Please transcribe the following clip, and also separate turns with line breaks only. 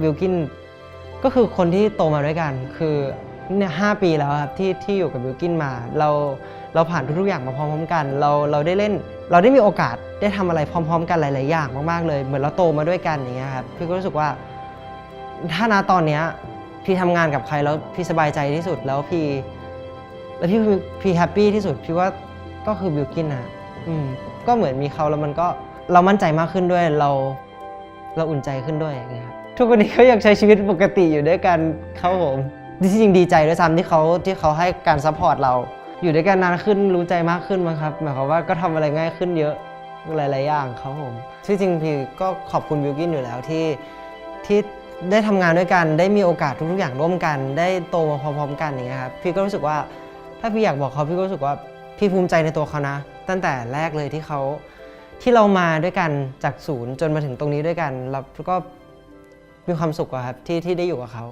วิลกินก็คือคนที่โตมาด้วยกันคือเนี่ยห้าปีแล้วครับที่ที่อยู่กับวิลกินมา เราเราผ่านทุกๆอย่างมาพร้อมๆกัน เราเราได้เล่น เราได้มีโอกาสได้ทำอะไรพร้อม ๆ กันหลายๆอย่างมากๆเลย เหมือนเราโตมาด้วยกันอย่างเงี้ยครับพี่ก็รู้สึกว่า ถ้านาตอนเนี้ยพี่ทำงานกับใครแล้วพี่สบายใจที่สุดแล้วพี่ แล้วพี่พี่แฮปปี้ที่สุดพี่ว่าก็คือบิวกินนะอืมก็เหมือนมีเขาแล้วมันก็เรามั่นใจมากขึ้นด้วยเรา เราอุ่นใจขึ้นด้วยอย่างเงี้ยครับทุกวันนี้เขายังใช้ชีวิตปกติอยู่ด้วยกันครับผมที่จริงดีใจด้วยซ้ำที่เขาที่เขาให้การซัพพอร์ตเรา อยู่ด้วยกันนานขึ้นรู้ใจมากขึ้นมั้งครับหมายความว่าก็ทำอะไรง่ายขึ้นเยอะหลาย ๆ อย่างครับผมที่จริงพี่ก็ขอบคุณบิวกินอยู่แล้วที่ที่ได้ทำงานด้วยกันได้มีโอกาสทุก ๆ อย่างร่วมกัน ได้โตมาพร้อม ๆ กันอย่างเงี้ยครับพี่ก็รู้สึกว่าถ้าพี่อยากบอกเขาพี่ก็รู้สึกว่าพี่ภูมิใจในตัวเขานะ ตั้งแต่แรกเลยที่เขา ที่เรามาด้วยกันจากศูนย์จนมาถึงตรงนี้ด้วยกัน แล้วก็มีความสุขอะครับที่ที่ได้อยู่กับเขา